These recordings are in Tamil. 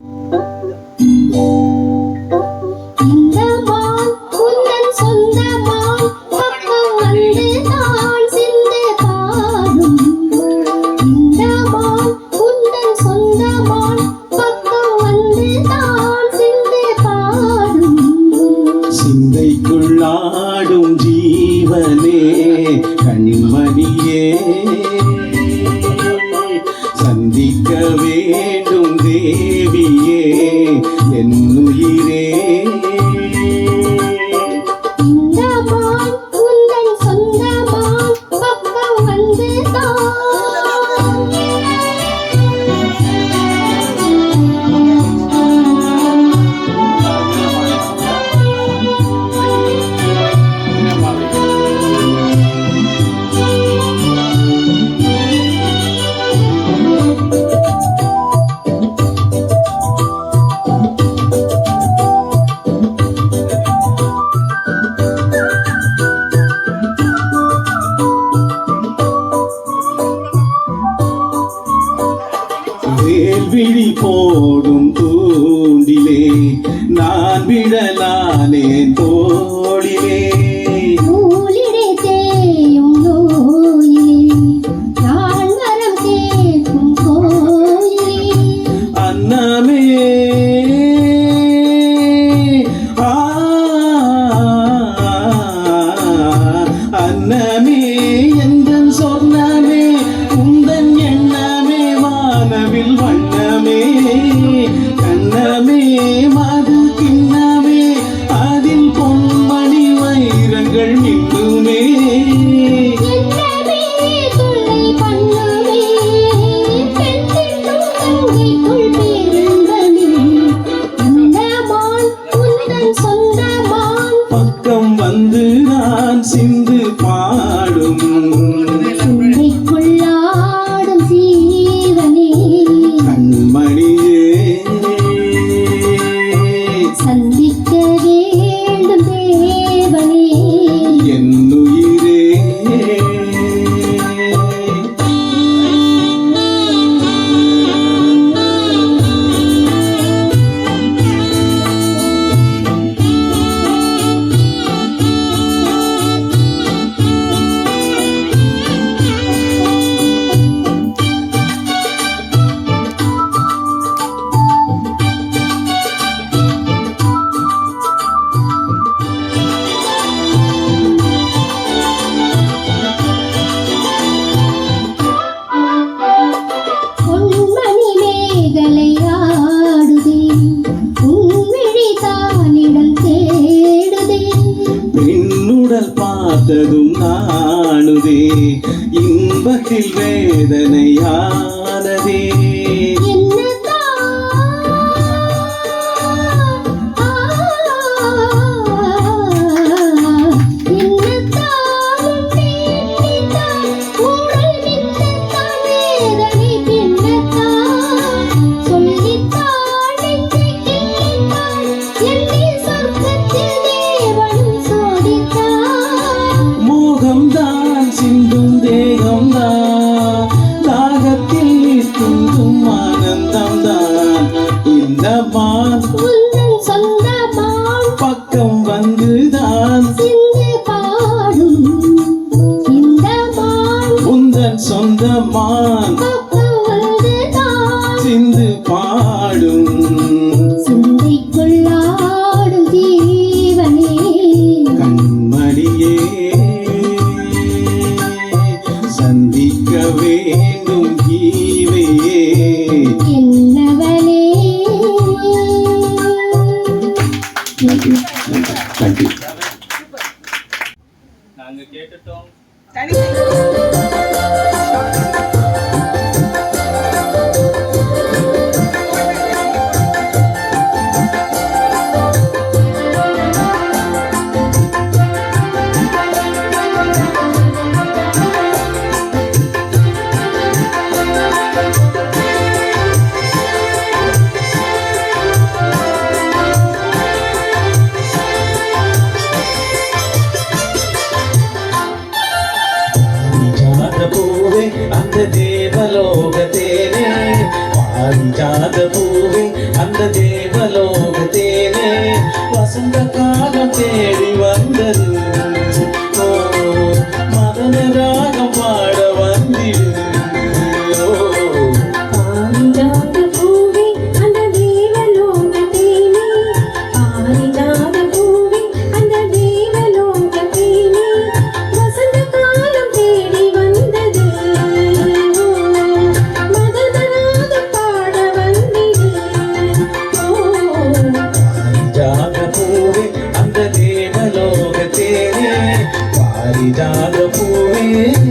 Oh, கண்கள் நிற்குமே பக்கம் வந்து நான் சிந்து பாடும். கொள்ளாடும் சீவனே சந்திக்க எங்கும் ஆனந்தம் தான் இந்த மான் சொந்த மான் பக்கம் வந்துதான். பாடும். இந்த மான் உந்தன் சொந்த மான் சிந்து பாடும். வேண்டும். i Hari Jada Puri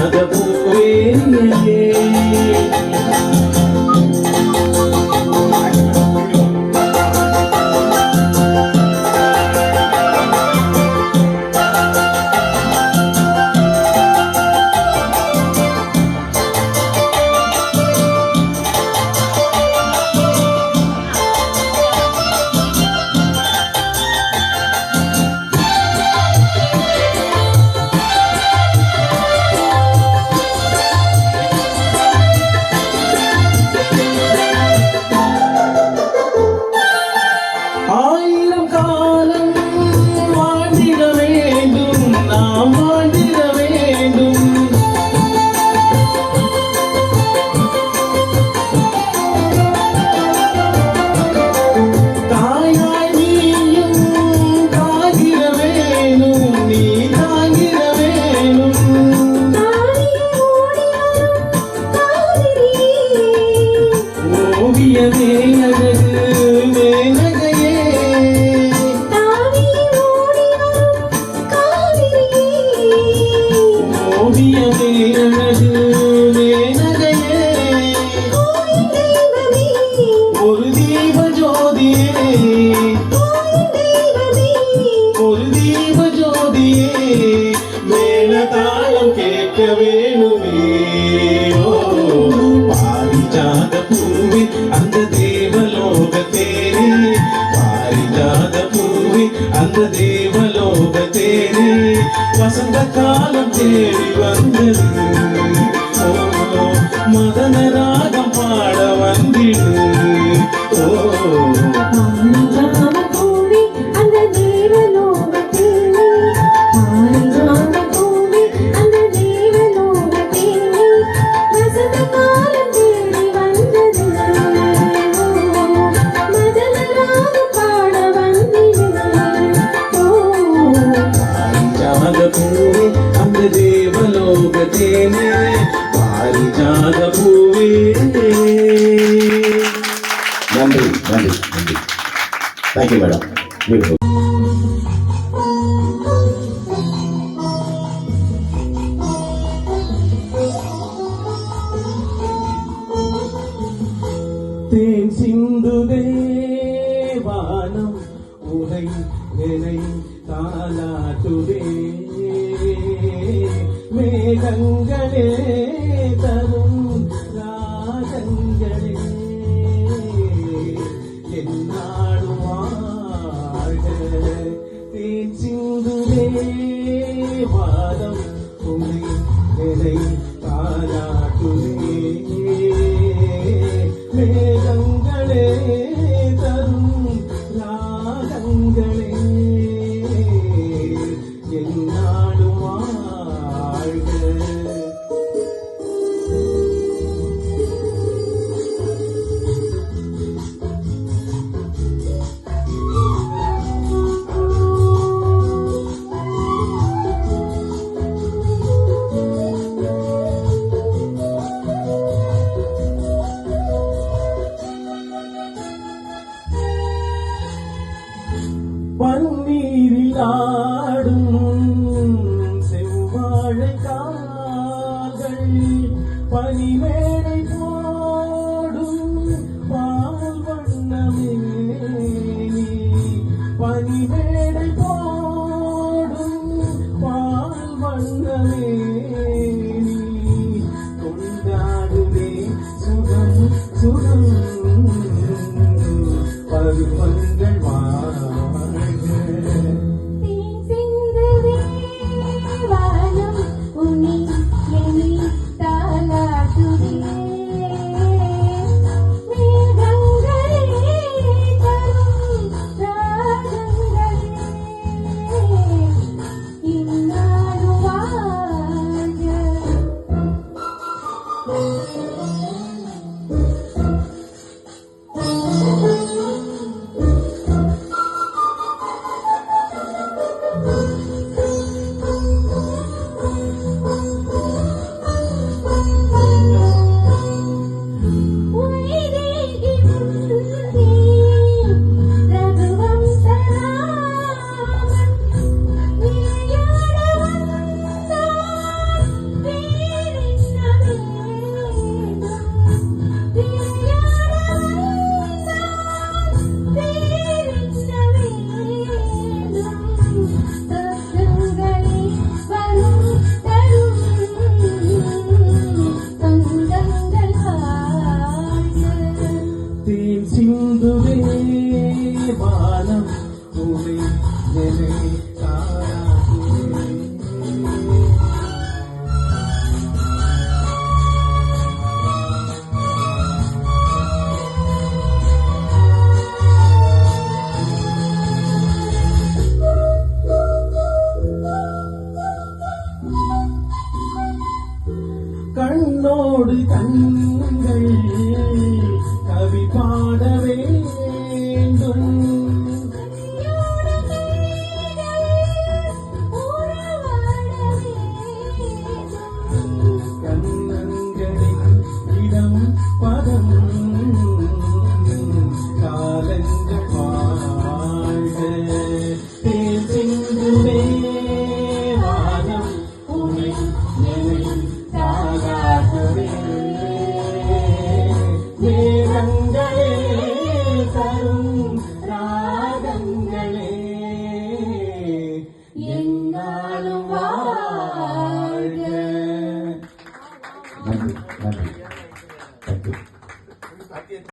மனத பூவேரியே Aleluya. நன்றி நன்றி நன்றி தேங்க்யூ மேடம் பியூட்டிஃபுல் பனிமேடை